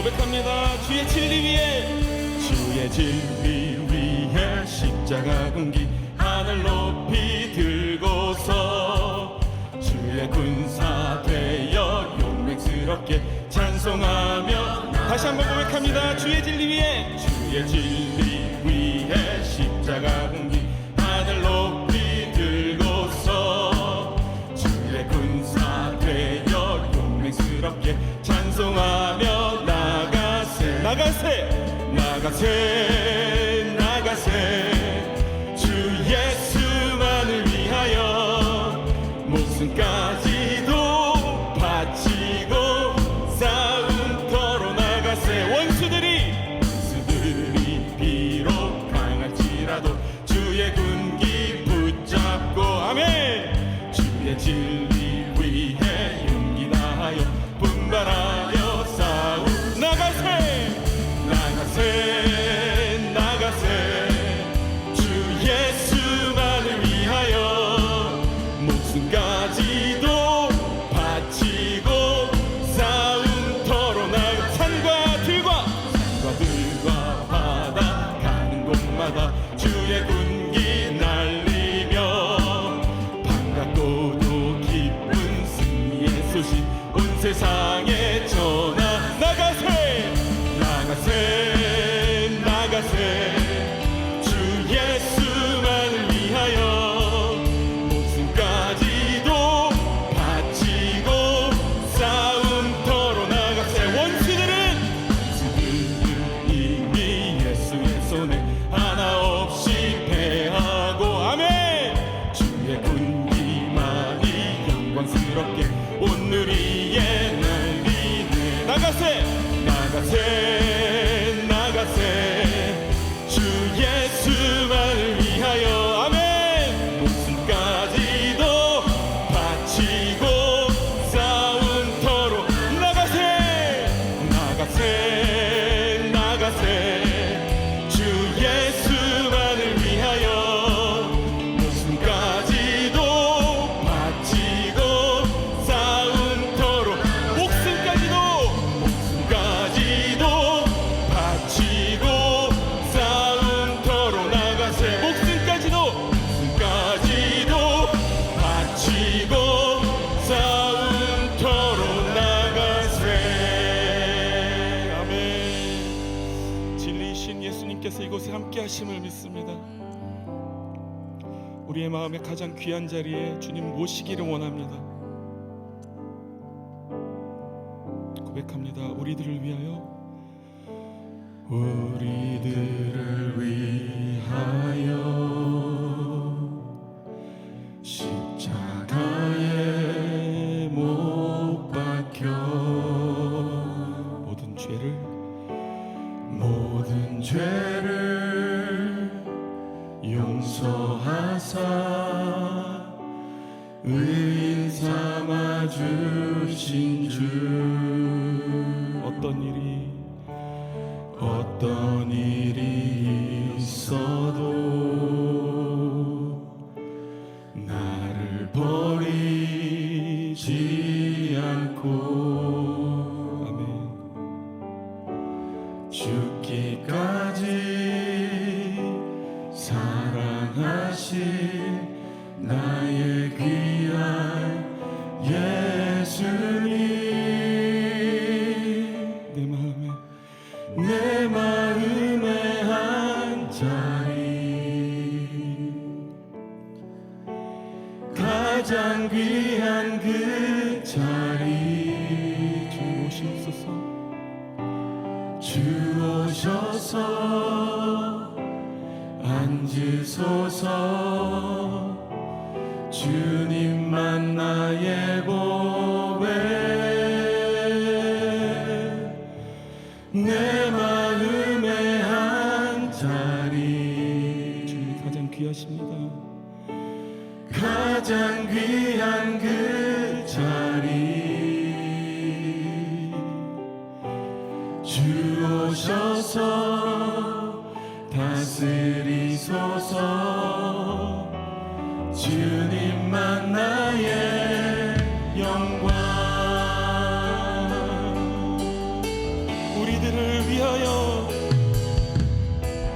고백합니다. 주의 진리 위에. 주의 진리 위에 십자가 군기 하늘 높이 들고서 주의 군사 되어 용맹스럽게 찬송하며 다시 한번 고백합니다. 주의 진리 위에. 주의 진리 위에 십자가 군기 하늘 높이 들고서 주의 군사 되어 용맹스럽게 찬송하며 나가세 나가세 세상 せ流せ。 예수님께서 이곳에 함께 하심을 믿습니다. 우리의 마음에 가장 귀한 자리에 주님 모시기를 원합니다. 고백합니다. 우리들을 위하여. 우리들을 위하여 죄를 용서하사 의인 삼아 주신 주. 어떤 일이 어떤 일이 있어도 나를 버리지 앉으소서. 주님만 나의 보배. 내 마음의 한 자리 주님 가장 귀하십니다. 가장 귀한 그 우리들을 위하여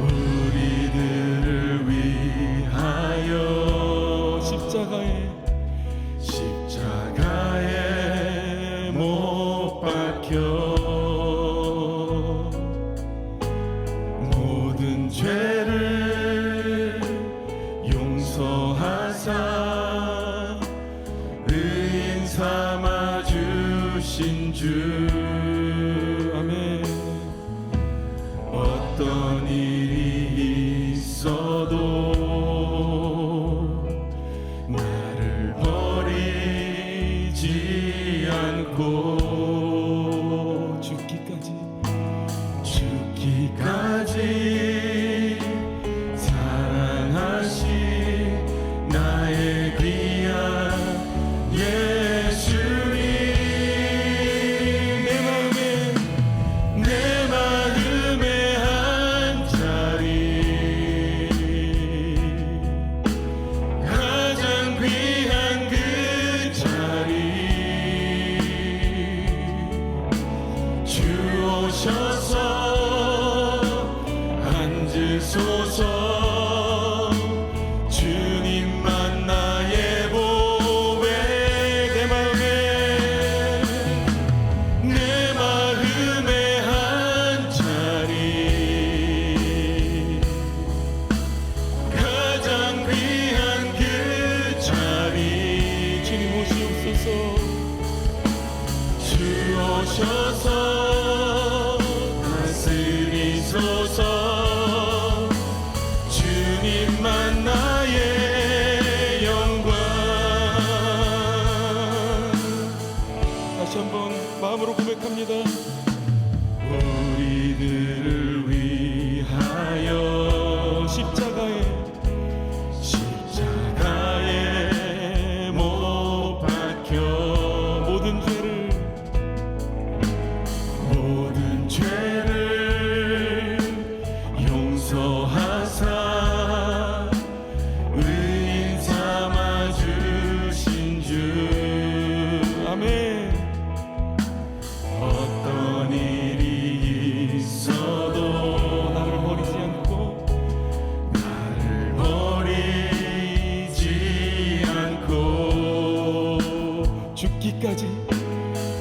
우리들을 위하여. 십자가에 십자가에 못 박혀. 모든 죄를 용서하사 의인 삼아 주신 주. 주어셔서